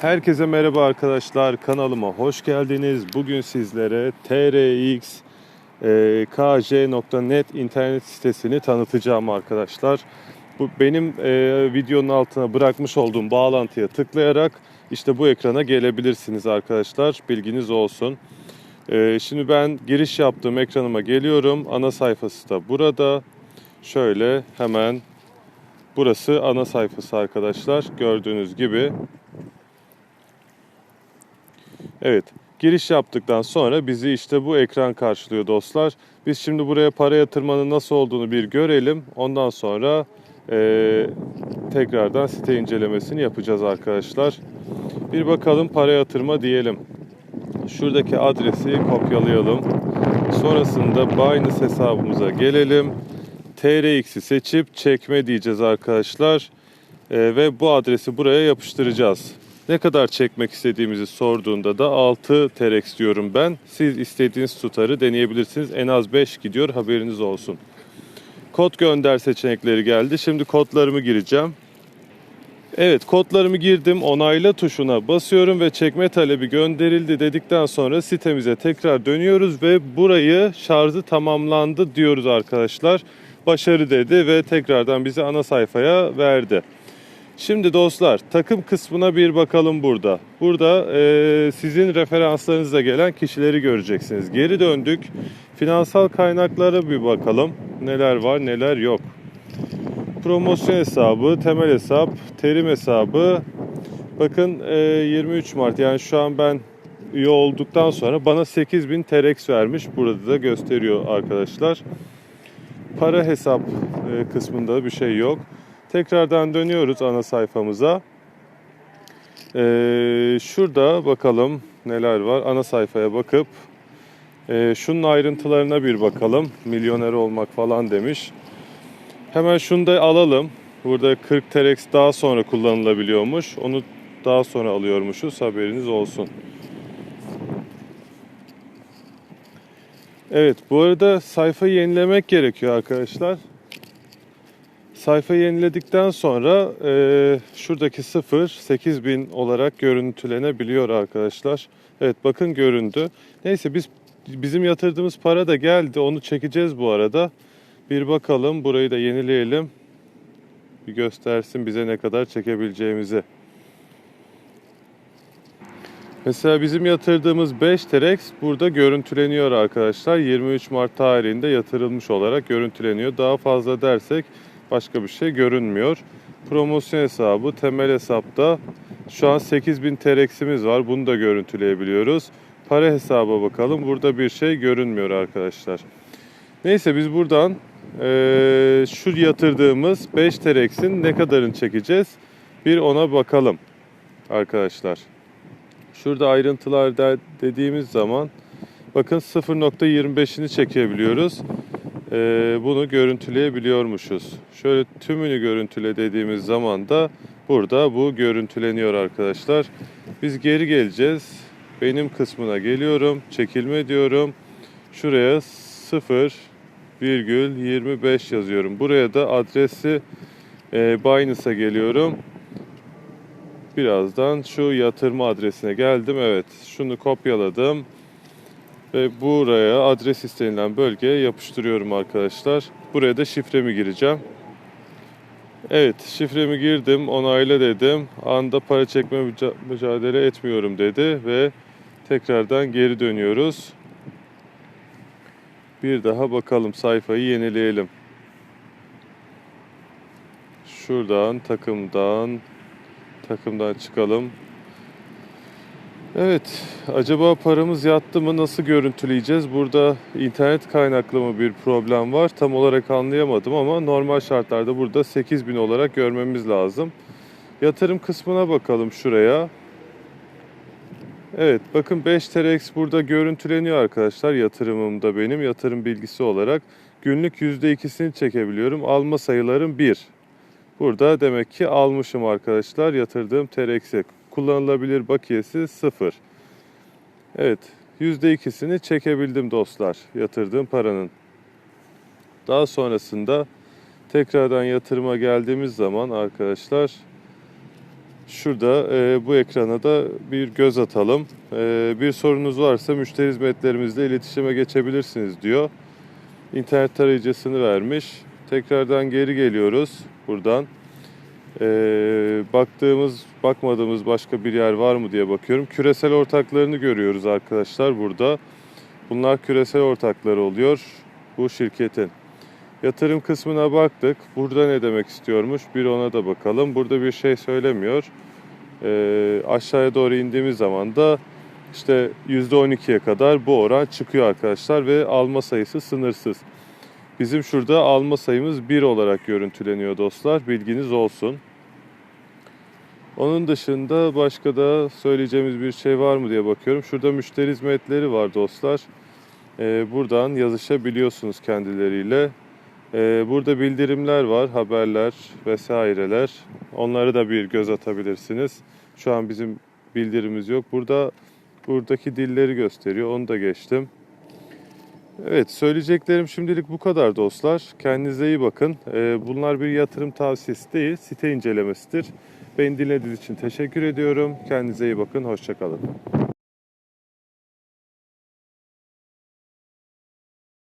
Herkese merhaba arkadaşlar. Kanalıma hoş geldiniz. Bugün sizlere TRX e, kj.net internet sitesini tanıtacağım arkadaşlar. Bu benim e, videonun altına bırakmış olduğum bağlantıya tıklayarak işte bu ekrana gelebilirsiniz arkadaşlar. Bilginiz olsun. E, şimdi ben giriş yaptığım ekranıma geliyorum. Ana sayfası da burada. Şöyle hemen burası ana sayfası arkadaşlar. Gördüğünüz gibi Evet, giriş yaptıktan sonra bizi işte bu ekran karşılıyor dostlar. Biz şimdi buraya para yatırmanın nasıl olduğunu bir görelim. Ondan sonra eee, tekrardan site incelemesini yapacağız arkadaşlar. Bir bakalım para yatırma diyelim. Şuradaki adresi kopyalayalım. Sonrasında Binance hesabımıza gelelim. TRX'i seçip çekme diyeceğiz arkadaşlar. Ee, ve bu adresi buraya yapıştıracağız. Ne kadar çekmek istediğimizi sorduğunda da 6 TRX diyorum ben. Siz istediğiniz tutarı deneyebilirsiniz. En az 5 gidiyor haberiniz olsun. Kod gönder seçenekleri geldi. Şimdi kodlarımı gireceğim. Evet kodlarımı girdim. Onayla tuşuna basıyorum ve çekme talebi gönderildi dedikten sonra sitemize tekrar dönüyoruz ve burayı şarjı tamamlandı diyoruz arkadaşlar. Başarı dedi ve tekrardan bizi ana sayfaya verdi. Şimdi dostlar takım kısmına bir bakalım burada. Burada e, sizin referanslarınızla gelen kişileri göreceksiniz. Geri döndük. Finansal kaynaklara bir bakalım. Neler var neler yok. Promosyon hesabı, temel hesap, terim hesabı. Bakın e, 23 Mart yani şu an ben üye olduktan sonra bana 8000 TRX vermiş. Burada da gösteriyor arkadaşlar. Para hesap e, kısmında bir şey yok. Tekrardan dönüyoruz ana sayfamıza. Ee, şurada bakalım neler var. Ana sayfaya bakıp e, şunun ayrıntılarına bir bakalım. Milyoner olmak falan demiş. Hemen şunu da alalım. Burada 40 TRX daha sonra kullanılabiliyormuş. Onu daha sonra alıyormuşuz. Haberiniz olsun. Evet bu arada sayfayı yenilemek gerekiyor arkadaşlar. Sayfayı yeniledikten sonra e, şuradaki 0 8000 olarak görüntülenebiliyor arkadaşlar. Evet bakın göründü. Neyse biz bizim yatırdığımız para da geldi. Onu çekeceğiz bu arada. Bir bakalım burayı da yenileyelim. Bir göstersin bize ne kadar çekebileceğimizi. Mesela bizim yatırdığımız 5 TRX burada görüntüleniyor arkadaşlar. 23 Mart tarihinde yatırılmış olarak görüntüleniyor. Daha fazla dersek başka bir şey görünmüyor. Promosyon hesabı, temel hesapta şu an 8000 TRX'imiz var. Bunu da görüntüleyebiliyoruz. Para hesaba bakalım. Burada bir şey görünmüyor arkadaşlar. Neyse biz buradan eee, şu yatırdığımız 5 TRX'in ne kadarını çekeceğiz? Bir ona bakalım arkadaşlar. Şurada ayrıntılar de- dediğimiz zaman bakın 0.25'ini çekebiliyoruz. Ee, bunu görüntüleyebiliyormuşuz. Şöyle tümünü görüntüle dediğimiz zaman da burada bu görüntüleniyor arkadaşlar. Biz geri geleceğiz. Benim kısmına geliyorum. Çekilme diyorum. Şuraya 0,25 yazıyorum. Buraya da adresi e, Binance'a geliyorum. Birazdan şu yatırma adresine geldim. Evet, şunu kopyaladım. Ve buraya adres istenilen bölgeye yapıştırıyorum arkadaşlar. Buraya da şifremi gireceğim. Evet, şifremi girdim, onayla dedim. Anda para çekme müca- mücadele etmiyorum dedi ve tekrardan geri dönüyoruz. Bir daha bakalım sayfayı yenileyelim. Şuradan takımdan takımdan çıkalım. Evet, acaba paramız yattı mı? Nasıl görüntüleyeceğiz? Burada internet kaynaklı mı bir problem var? Tam olarak anlayamadım ama normal şartlarda burada 8000 olarak görmemiz lazım. Yatırım kısmına bakalım şuraya. Evet, bakın 5 TRX burada görüntüleniyor arkadaşlar yatırımımda benim yatırım bilgisi olarak. Günlük %2'sini çekebiliyorum. Alma sayılarım 1. Burada demek ki almışım arkadaşlar yatırdığım TRX'e. Kullanılabilir bakiyesi 0. Evet %2'sini çekebildim dostlar yatırdığım paranın. Daha sonrasında tekrardan yatırıma geldiğimiz zaman arkadaşlar Şurada e, bu ekrana da bir göz atalım. E, bir sorunuz varsa müşteri hizmetlerimizle iletişime geçebilirsiniz diyor. İnternet tarayıcısını vermiş. Tekrardan geri geliyoruz buradan. E, baktığımız, bakmadığımız başka bir yer var mı diye bakıyorum. Küresel ortaklarını görüyoruz arkadaşlar burada. Bunlar küresel ortakları oluyor bu şirketin. Yatırım kısmına baktık. Burada ne demek istiyormuş? Bir ona da bakalım. Burada bir şey söylemiyor. Ee, aşağıya doğru indiğimiz zaman da işte %12'ye kadar bu oran çıkıyor arkadaşlar ve alma sayısı sınırsız. Bizim şurada alma sayımız 1 olarak görüntüleniyor dostlar. Bilginiz olsun. Onun dışında başka da söyleyeceğimiz bir şey var mı diye bakıyorum. Şurada müşteri hizmetleri var dostlar. Ee, buradan yazışabiliyorsunuz kendileriyle. Ee, burada bildirimler var, haberler vesaireler. Onları da bir göz atabilirsiniz. Şu an bizim bildirimiz yok. Burada buradaki dilleri gösteriyor. Onu da geçtim. Evet, söyleyeceklerim şimdilik bu kadar dostlar. Kendinize iyi bakın. Ee, bunlar bir yatırım tavsiyesi değil, site incelemesidir. Beni dinlediğiniz için teşekkür ediyorum. Kendinize iyi bakın. Hoşçakalın.